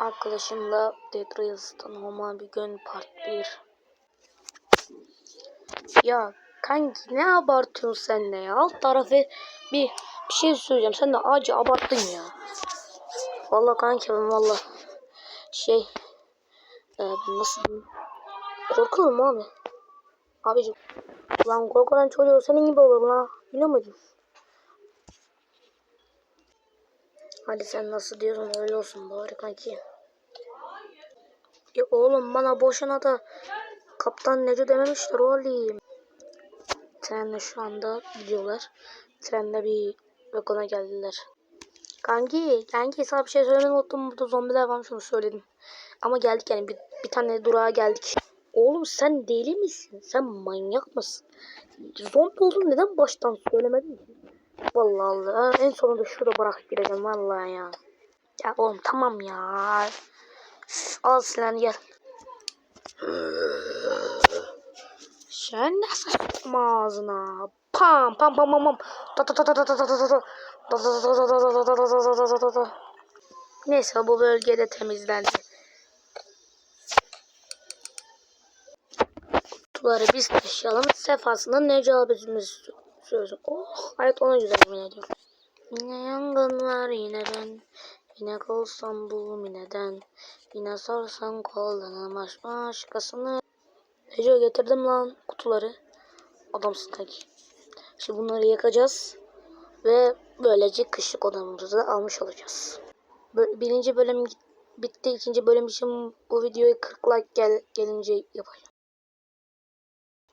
arkadaşımla Dead Rails'tan normal bir gün part 1. Ya kanki ne abartıyorsun sen de ya? Alt tarafı bir, bir şey söyleyeceğim. Sen de acı abarttın ya. Vallahi kanki ben valla şey e, nasıl diyeyim? Korkuyorum abi. Abicim lan korkulan çocuğu senin gibi olur lan. Biliyor? Hadi sen nasıl diyorsun öyle olsun bari kanki. Ya oğlum bana boşuna da Kaptan Neco dememişler oğlum. Trenle şu anda gidiyorlar. Trenle bir vagona geldiler. Kanki, kanki sana bir şey söylemeyi unuttum. Burada zombiler varmış onu söyledim. Ama geldik yani bir, bir tane durağa geldik. Oğlum sen deli misin? Sen manyak mısın? Zombi olduğunu neden baştan söylemedin? Vallahi Allah. En sonunda şurada bırakıp gideceğim vallahi ya. Ya oğlum tamam ya. Al silahını gel. Sen ne sıçma ağzına. Pam pam pam pam pam. Ta ta ta ta ta ta ta ta ta. Neyse bu bölgede temizlendi. Kutuları biz taşıyalım. Sefasında Necabetimiz sözü. Oh hayat ona güzel yemin ediyorum. Yine yangın var yine ben. Yine kolsam bu mineden. Yine sorsan koldan baş başkasını. Neco getirdim lan kutuları. Adamsın kanki. Şimdi bunları yakacağız. Ve böylece kışlık odamızı da almış olacağız. Birinci bölüm bitti. ikinci bölüm için bu videoyu 40 like gel gelince yapacağım.